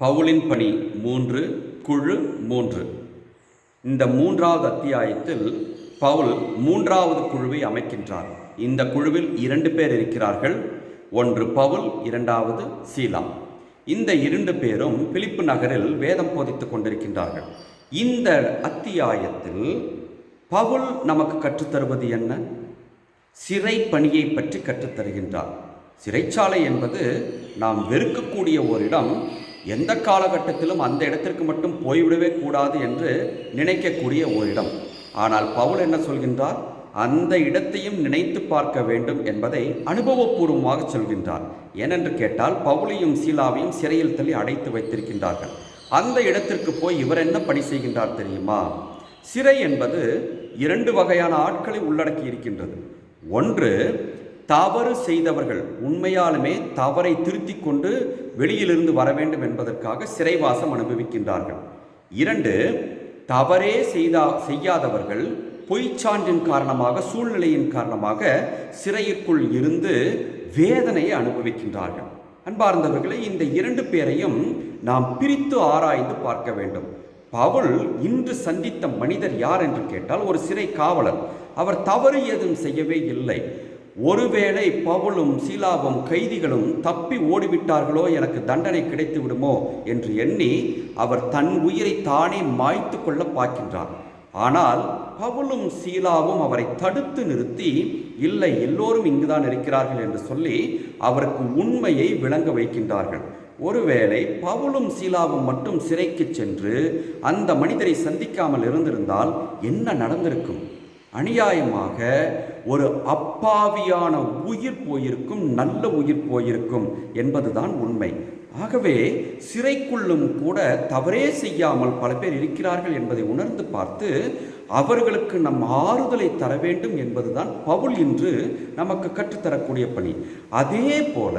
பவுலின் பணி மூன்று குழு மூன்று. இந்த மூன்றாவது அத்தியாயத்தில் பவுல் மூன்றாவது குழுவை அமைக்கின்றார். இந்த குழுவில் இரண்டு பேர் இருக்கிறார்கள். ஒன்று பவுல் இரண்டாவது சீலா. இந்த இரண்டு பேரும் பிலிப்பு நகரில் வேதம் போதித்துக் கொண்டிருக்கின்றார்கள். இந்த அத்தியாயத்தில் பவுல் நமக்கு கற்றுத்தருவது என்ன? சிறை பணியை பற்றி கற்றுத்தருகின்றார். சிறைச்சாலை என்பது நாம் வெறுக்கக்கூடிய ஓரிடம் எந்த காலகட்டத்திலும் அந்த இடத்திற்கு மட்டும் போய்விடவே கூடாது என்று நினைக்கக்கூடிய ஒரு இடம் ஆனால் பவுல் என்ன சொல்கின்றார்? அந்த இடத்தையும் நினைத்து பார்க்க வேண்டும் என்பதை அனுபவபூர்வமாக சொல்கின்றார். ஏனென்று கேட்டால் பவுலையும் சீலாவையும் சிறையில் தள்ளி அடைத்து வைத்திருக்கின்றார்கள். அந்த இடத்திற்கு போய் இவர் என்ன பணி செய்கின்றார் தெரியுமா? சிறை என்பது இரண்டு வகையான ஆட்களை உள்ளடக்கி இருக்கின்றது. ஒன்று தவறு செய்தவர்கள் உண்மையாலுமே தவறை திருத்திக் கொண்டு வெளியிலிருந்து வர வேண்டும் என்பதற்காக சிறைவாசம் அனுபவிக்கின்றார்கள். இரண்டு தவறே செய்தா செய்யாதவர்கள் பொய்ச்சான்றின் காரணமாக சூழ்நிலையின் காரணமாக சிறையிற்குள் இருந்து வேதனையை அனுபவிக்கின்றார்கள். அன்பார்ந்தவர்களை இந்த இரண்டு பேரையும் நாம் பிரித்து ஆராய்ந்து பார்க்க வேண்டும். பவுல் இன்று சந்தித்த மனிதர் யார் என்று கேட்டால் ஒரு சிறை காவலர். அவர் தவறு ஏதும் செய்யவே இல்லை. ஒருவேளை பவுலும் சீலாவும் கைதிகளும் தப்பி ஓடிவிட்டார்களோ எனக்கு தண்டனை கிடைத்து விடுமோ என்று எண்ணி அவர் தன் உயிரை தானே மாய்த்து கொள்ள பார்க்கின்றார். ஆனால் பவுலும் சீலாவும் அவரை தடுத்து நிறுத்தி இல்லை எல்லோரும் இங்குதான் இருக்கிறார்கள் என்று சொல்லி அவருக்கு உண்மையை விளங்க வைக்கின்றார்கள். ஒருவேளை பவுலும் சீலாவும் மட்டும் சிறைக்கு சென்று அந்த மனிதரை சந்திக்காமல் இருந்திருந்தால் என்ன நடந்திருக்கும்? அநியாயமாக ஒரு அப்பாவியான உயிர் போயிருக்கும் நல்ல உயிர் போயிருக்கும் என்பதுதான் உண்மை. ஆகவே சிறைக்குள்ளும் கூட தவறே செய்யாமல் பல பேர் இருக்கிறார்கள் என்பதை உணர்ந்து பார்த்து அவர்களுக்கு நம் ஆறுதலை தர வேண்டும் என்பதுதான் பவுல் இன்று நமக்கு கற்றுத்தரக்கூடிய பணி. அதே போல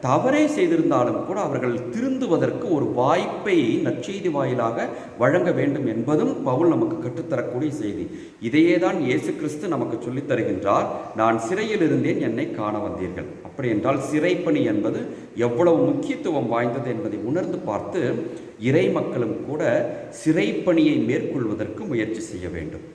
தவறே செய்திருந்தாலும் கூட அவர்கள் திருந்துவதற்கு ஒரு வாய்ப்பை நற்செய்தி வாயிலாக வழங்க வேண்டும் என்பதும் பவுல் நமக்கு கற்றுத்தரக்கூடிய செய்தி. இதையே தான் இயேசு கிறிஸ்து நமக்கு சொல்லித் தருகின்றார் நான் சிறையில் இருந்தேன் என்னை காண வந்தீர்கள். அப்படி என்றால் சிறைப்பணி என்பது எவ்வளவு முக்கியத்துவம் வாய்ந்தது என்பதை உணர்ந்து பார்த்து இறை மக்களும் கூட சிறைப்பணியை மேற்கொள்வதற்கு முயற்சி செய்ய வேண்டும்.